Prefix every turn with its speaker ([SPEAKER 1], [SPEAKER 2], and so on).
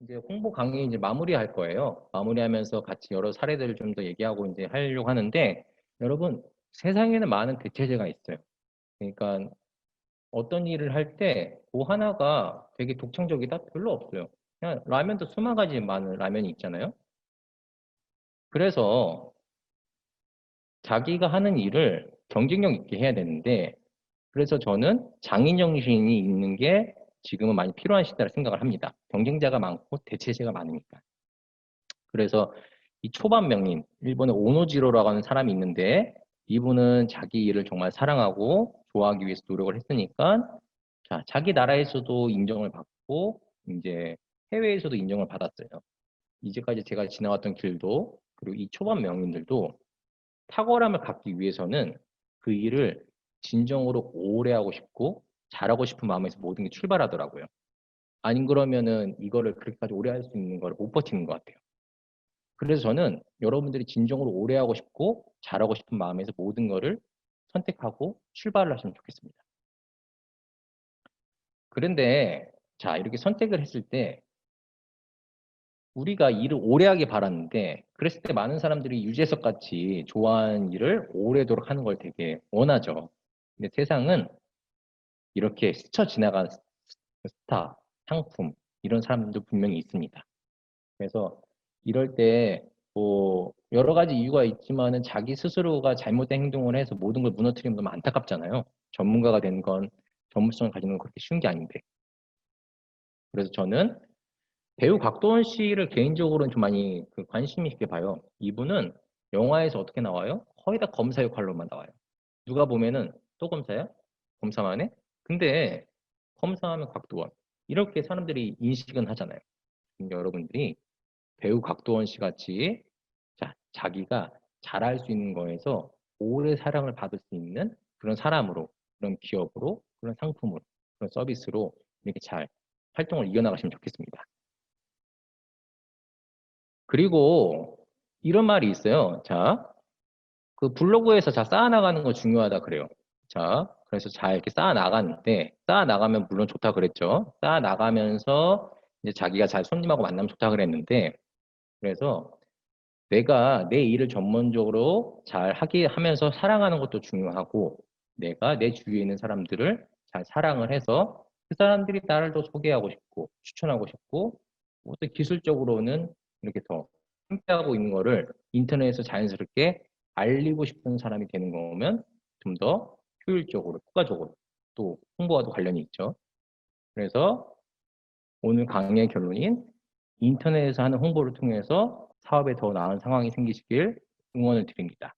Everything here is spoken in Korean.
[SPEAKER 1] 이제 홍보 강의 이제 마무리할 거예요. 마무리하면서 같이 여러 사례들을 좀 더 얘기하고 이제 하려고 하는데 여러분 세상에는 많은 대체제가 있어요. 그러니까 어떤 일을 할 때 그 하나가 되게 독창적이다? 별로 없어요. 그냥 라면도 수만 가지 많은 라면이 있잖아요. 그래서 자기가 하는 일을 경쟁력 있게 해야 되는데 그래서 저는 장인 정신이 있는 게 지금은 많이 필요한 시대라 생각을 합니다. 경쟁자가 많고 대체제가 많으니까. 그래서 이 초반 명인, 일본의 오노지로라고 하는 사람이 있는데 이분은 자기 일을 정말 사랑하고 좋아하기 위해서 노력을 했으니까 자, 자기 나라에서도 인정을 받고 이제 해외에서도 인정을 받았어요. 이제까지 제가 지나왔던 길도 그리고 이 초반 명인들도 탁월함을 갖기 위해서는 그 일을 진정으로 오래 하고 싶고 잘하고 싶은 마음에서 모든 게 출발하더라고요. 아닌 그러면은 이거를 그렇게까지 오래 할 수 있는 걸 못 버티는 것 같아요. 그래서 저는 여러분들이 진정으로 오래 하고 싶고 잘하고 싶은 마음에서 모든 거를 선택하고 출발을 하시면 좋겠습니다. 그런데 자 이렇게 선택을 했을 때 우리가 일을 오래 하길 바랐는데 그랬을 때 많은 사람들이 유재석 같이 좋아하는 일을 오래도록 하는 걸 되게 원하죠. 근데 세상은 이렇게 스쳐 지나간 스타, 상품 이런 사람들도 분명히 있습니다. 그래서 이럴 때 뭐 여러 가지 이유가 있지만은 자기 스스로가 잘못된 행동을 해서 모든 걸 무너뜨리면 너무 안타깝잖아요. 전문가가 된 건 전문성을 가지는 건 그렇게 쉬운 게 아닌데. 그래서 저는 배우 곽도원 씨를 개인적으로는 좀 많이 그 관심 있게 봐요. 이분은 영화에서 어떻게 나와요? 거의 다 검사 역할로만 나와요. 누가 보면은 또 검사야? 검사만 해? 근데 검사하면 곽도원 이렇게 사람들이 인식은 하잖아요. 여러분들이 배우 곽도원 씨 같이 자, 자기가 잘할 수 있는 거에서 오래 사랑을 받을 수 있는 그런 사람으로 그런 기업으로 그런 상품으로 그런 서비스로 이렇게 잘 활동을 이어나가시면 좋겠습니다. 그리고 이런 말이 있어요. 자, 그 블로그에서 자 쌓아나가는 거 중요하다 그래요. 자, 그래서 잘 이렇게 쌓아 나가는데 쌓아 나가면 물론 좋다 그랬죠. 쌓아 나가면서 이제 자기가 잘 손님하고 만나면 좋다 그랬는데 그래서 내가 내 일을 전문적으로 잘 하게 하면서 사랑하는 것도 중요하고 내가 내 주위에 있는 사람들을 잘 사랑을 해서 그 사람들이 나를 더 소개하고 싶고 추천하고 싶고 어떤 기술적으로는 이렇게 더 함께하고 있는 거를 인터넷에서 자연스럽게 알리고 싶은 사람이 되는 거면 좀 더 효율적으로, 효과적으로 또 홍보와도 관련이 있죠. 그래서 오늘 강의의 결론인 인터넷에서 하는 홍보를 통해서 사업에 더 나은 상황이 생기시길 응원을 드립니다.